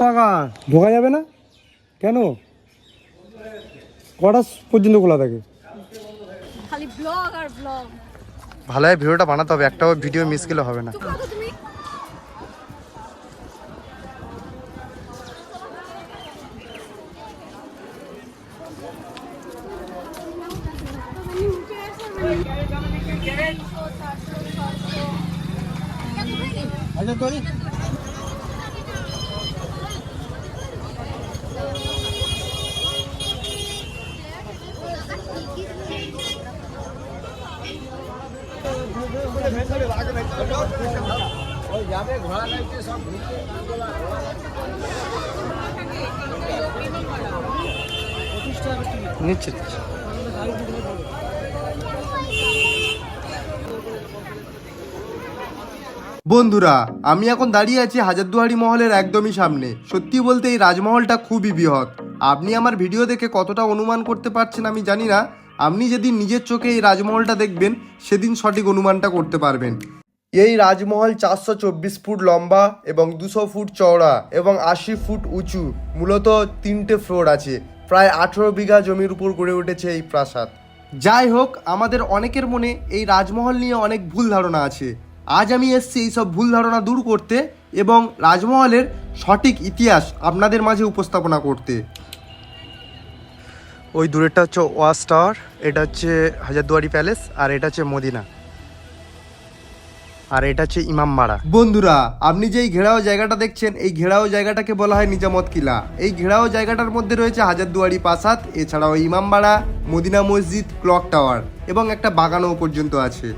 টাকা ঢোকা যাবে না? কেন? কটা পর্যন্ত খোলা থাকে? খালি ব্লগ আর ব্লগ ভালো হয় ভিডিওটা বানাতে হবে একটা ভিডিও মিস গেলে হবে না। अच्छा तोरी। घोड़ा नहीं सब घूमते निश्चित। বন্ধুরা, আমি এখন দাঁড়িয়ে আছি হাজারদুয়ারি মহলের একদমই সামনে। সত্যি বলতে এই রাজমহলটা খুবই বৃহৎ। আপনি আমার ভিডিও দেখে কতটা অনুমান করতে পারছেন আমি জানি না। আপনি যেদিন নিজের চোখে এই রাজমহলটা দেখবেন, সেদিন সঠিক অনুমানটা করতে পারবেন। এই রাজমহল চারশো চব্বিশ ফুট লম্বা এবং দুশো ফুট চওড়া এবং আশি ফুট উঁচু, মূলত তিনটে ফ্লোর আছে। প্রায় আঠেরো বিঘা জমির উপর গড়ে উঠেছে এই প্রাসাদ। যাই হোক, আমাদের অনেকের মনে এই রাজমহল নিয়ে অনেক ভুল ধারণা আছে। আজ আমি এসেছি এইসব ভুল ধারণা দূর করতে এবং রাজমহলের সঠিক ইতিহাস আপনাদের মাঝে উপস্থাপনা করতে। ওই দূরেরটা হচ্ছে ওয়াশ টাওয়ার এটা হচ্ছে হাজারদুয়ারি প্যালেস আর এটা হচ্ছে মদিনা। আর এটা হচ্ছে ইমামবাড়া বন্ধুরা আপনি যে এই ঘেরাও জায়গাটা দেখছেন এই ঘেরাও জায়গাটাকে বলা হয় নিজামত কিলা। এই ঘেরাও জায়গাটার মধ্যে রয়েছে হাজারদুয়ারি প্রাসাদ এছাড়াও ইমামবাড়া মদিনা মসজিদ ক্লক টাওয়ার এবং একটা বাগানও পর্যন্ত আছে।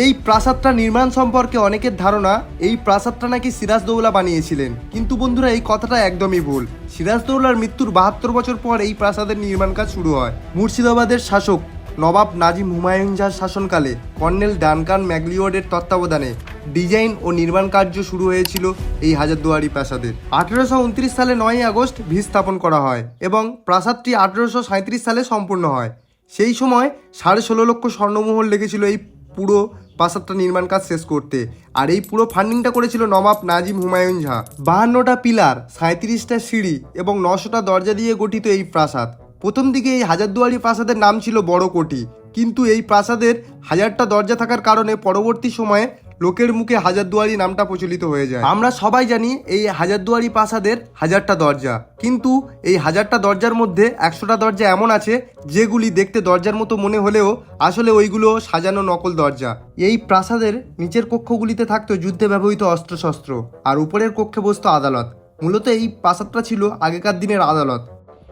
এই প্রাসাদটা নির্মাণ সম্পর্কে অনেকের ধারণা, এই প্রাসাদটা নাকি সিরাজদৌলা বানিয়েছিলেন। কিন্তু বন্ধুরা, এই কথাটা একদমই ভুল। সিরাজদৌলার মৃত্যুর বাহাত্তর বছর পর এই প্রাসাদের নির্মাণ কাজ শুরু হয়। মুর্শিদাবাদের শাসক নবাব নাজিম হুমায়ুন শাহর শাসনকালে কর্নেল ডানকান ম্যাগলিওডের তত্ত্বাবধানে ডিজাইন ও নির্মাণ কার্য শুরু হয়েছিল এই হাজারদুয়ারি প্রাসাদের আঠেরোশো উনত্রিশ সালে নয়ই আগস্ট ভিত স্থাপন করা হয় এবং প্রাসাদটি আঠেরোশো সাঁত্রিশ সালে সম্পূর্ণ হয়। সেই সময় সাড়ে ষোলো লক্ষ স্বর্ণমোহর লেগেছিল এই পুরো প্রাসাদটা নির্মাণ কাজ শেষ করতে। আর এই পুরো ফান্ডিংটা করেছিল নবাব নাজিম হুমায়ুন ঝা। বাহান্নটা পিলার সাঁত্রিশটা সিঁড়ি এবং নশোটা দরজা দিয়ে গঠিত এই প্রাসাদ। প্রথম দিকে এই হাজারদুয়ারি প্রাসাদের নাম ছিল বড় কোটি। কিন্তু এই প্রাসাদের হাজারটা দরজা থাকার কারণে পরবর্তী সময়ে লোকের মুখে হাজারদুয়ারি নামটা প্রচলিত হয়ে যায়। আমরা সবাই জানি এই হাজারদুয়ারি প্রাসাদের হাজারটা দরজা। কিন্তু এই হাজারটা দরজার মধ্যে একশোটা দরজা এমন আছে, যেগুলি দেখতে দরজার মতো মনে হলেও আসলে ওইগুলো সাজানো নকল দরজা। এই প্রাসাদের নিচের কক্ষগুলিতে থাকতো যুদ্ধে ব্যবহৃত অস্ত্রশস্ত্র, আর উপরের কক্ষে বসতো আদালত। মূলত এই প্রাসাদটা ছিল আগেকার দিনের আদালত।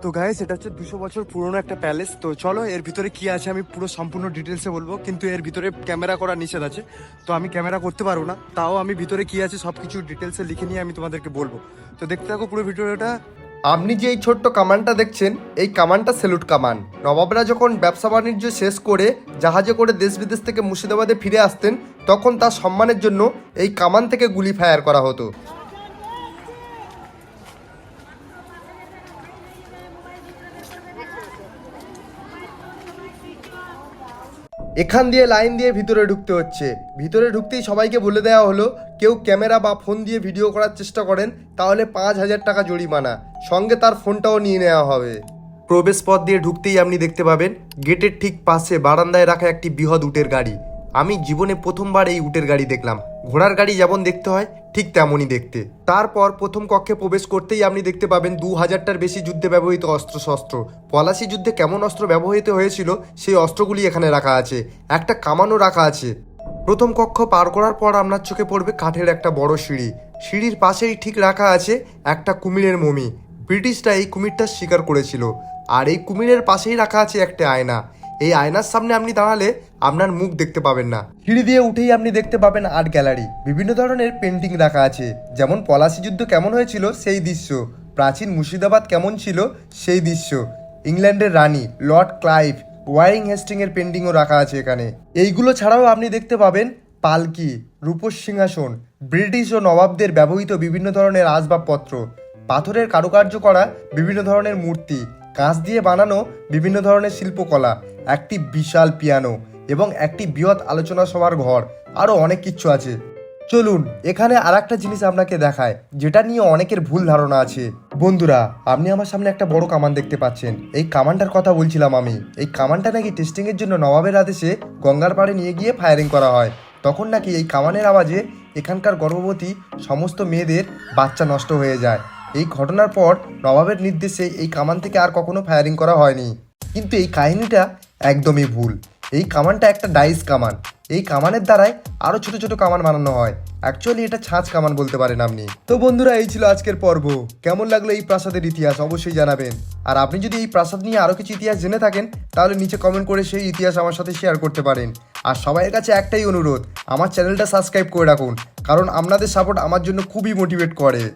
তো গাইস এটা হচ্ছে দুশো বছর পুরনো একটা প্যালেস তো চলো, এর ভিতরে কি আছে আমি পুরো সম্পূর্ণ ডিটেলসে বলব, কিন্তু এর ভিতরে ক্যামেরা করা নিষেধ আছে। তো আমি ক্যামেরা করতে পারব না, তাও আমি ভিতরে কি আছে সব কিছু ডিটেলসে লিখে নিয়ে আমি তোমাদেরকে বলব। তো দেখতে থাকো পুরো ভিডিওটা। আপনি যে এই ছোট্ট কামানটা দেখছেন, এই কামানটা সেলুট কামান নবাবরা যখন ব্যবসা বাণিজ্য শেষ করে জাহাজে করে দেশ বিদেশ থেকে মুর্শিদাবাদে ফিরে আসতেন, তখন তার সম্মানের জন্য এই কামান থেকে গুলি ফায়ার করা হতো। এখান দিয়ে লাইন দিয়ে ভিতরে ঢুকতে হচ্ছে। ভিতরে ঢুকতেই সবাইকে বলে দেওয়া হলো, কেউ ক্যামেরা বা ফোন দিয়ে ভিডিও করার চেষ্টা করেন, তাহলে পাঁচ হাজার টাকা জরিমানা। সঙ্গে তার ফোনটাও নিয়ে নেওয়া হবে। প্রবেশ পথ দিয়ে ঢুকতেই আপনি দেখতে পাবেন, গেটের ঠিক পাশে বারান্দায় রাখা একটি বৃহৎ উটের গাড়ি। আমি জীবনে প্রথমবার এই উটের গাড়ি দেখলাম। ঘোড়ার গাড়ি যেমন দেখতে হয়, ঠিক তেমনই দেখতে। তারপর প্রথম কক্ষে প্রবেশ করতেই আপনি দেখতে পাবেন দু হাজারটার বেশি যুদ্ধে ব্যবহৃত অস্ত্রশস্ত্র। পলাশি যুদ্ধে কেমন অস্ত্র ব্যবহৃত হয়েছিল, সেই অস্ত্রগুলি এখানে রাখা আছে। একটা কামানও রাখা আছে। প্রথম কক্ষ পার করার পর আপনার চোখে পড়বে কাঠের একটা বড় সিঁড়ি। সিঁড়ির পাশেই ঠিক রাখা আছে একটা কুমিরের মমি। ব্রিটিশরা এই কুমিরটা শিকার করেছিল। আর এই কুমিরের পাশেই রাখা আছে একটা আয়না। এই আয়নার সামনে আপনি দাঁড়ালে আপনার মুখ দেখতে পাবেন না। সিঁড়ি দিয়ে উঠেই আপনি দেখতে পাবেন আর্ট গ্যালারি। বিভিন্ন ধরনের পেন্টিং রাখা আছে। যেমন পলাশি যুদ্ধ কেমন হয়েছিল সেই দৃশ্য। প্রাচীন মুর্শিদাবাদ কেমন ছিল সেই দৃশ্য। ইংল্যান্ডের রানী, লর্ড ক্লাইভ, ওয়ারিং হেস্টিং এর পেন্টিংও রাখা আছে এখানে। এইগুলো ছাড়াও আপনি দেখতে পাবেন পালকি, রূপস সিংহাসন, ব্রিটিশ ও নবাবদের ব্যবহৃত বিভিন্ন ধরনের আসবাবপত্র। পাথরের কারুকার্য করা, বিভিন্ন ধরনের মূর্তি, কাঁচ দিয়ে বানানো, বিভিন্ন ধরনের শিল্পকলা। একটি বিশাল পিয়ানো এবং একটি বৃহৎ আলোচনা সভার ঘর, আরও অনেক কিছু আছে। চলুন, এখানে আর একটা জিনিস আপনাকে দেখায়, যেটা নিয়ে অনেকের ভুল ধারণা আছে। বন্ধুরা, আপনি আমার সামনে একটা বড় কামান দেখতে পাচ্ছেন। এই কামানটার কথা বলছিলাম আমি। এই কামানটা নাকি টেস্টিং এর জন্য নবাবের আদেশে গঙ্গার পাড়ে নিয়ে গিয়ে ফায়ারিং করা হয়। তখন নাকি এই কামানের আওয়াজে এখানকার গর্ভবতী সমস্ত মেয়েদের বাচ্চা নষ্ট হয়ে যায়। এই ঘটনার পর নবাবের নির্দেশে এই কামান থেকে আর কখনো ফায়ারিং করা হয়নি। কিন্তু এই কাহিনীটা একদমই ভুল। এই কামানটা একটা ডাইস কামান। এই কামানের দ্বারাই আরও ছোট ছোট কামান বানানো হয়। অ্যাকচুয়ালি এটা ছাঁচ কামান বলতে পারেন আপনি। তো বন্ধুরা, এই ছিল আজকের পর্ব। কেমন লাগল এই প্রাসাদের ইতিহাস অবশ্যই জানাবেন। আর আপনি যদি এই প্রাসাদ নিয়ে আরও কিছু ইতিহাস জেনে থাকেন, তাহলে নিচে কমেন্ট করে সেই ইতিহাস আমার সাথে শেয়ার করতে পারেন। আর সবাইয়ের কাছে একটাই অনুরোধ, আমার চ্যানেলটা সাবস্ক্রাইব করে রাখুন। কারণ আপনাদের সাপোর্ট আমার জন্য খুবই মোটিভেট করে।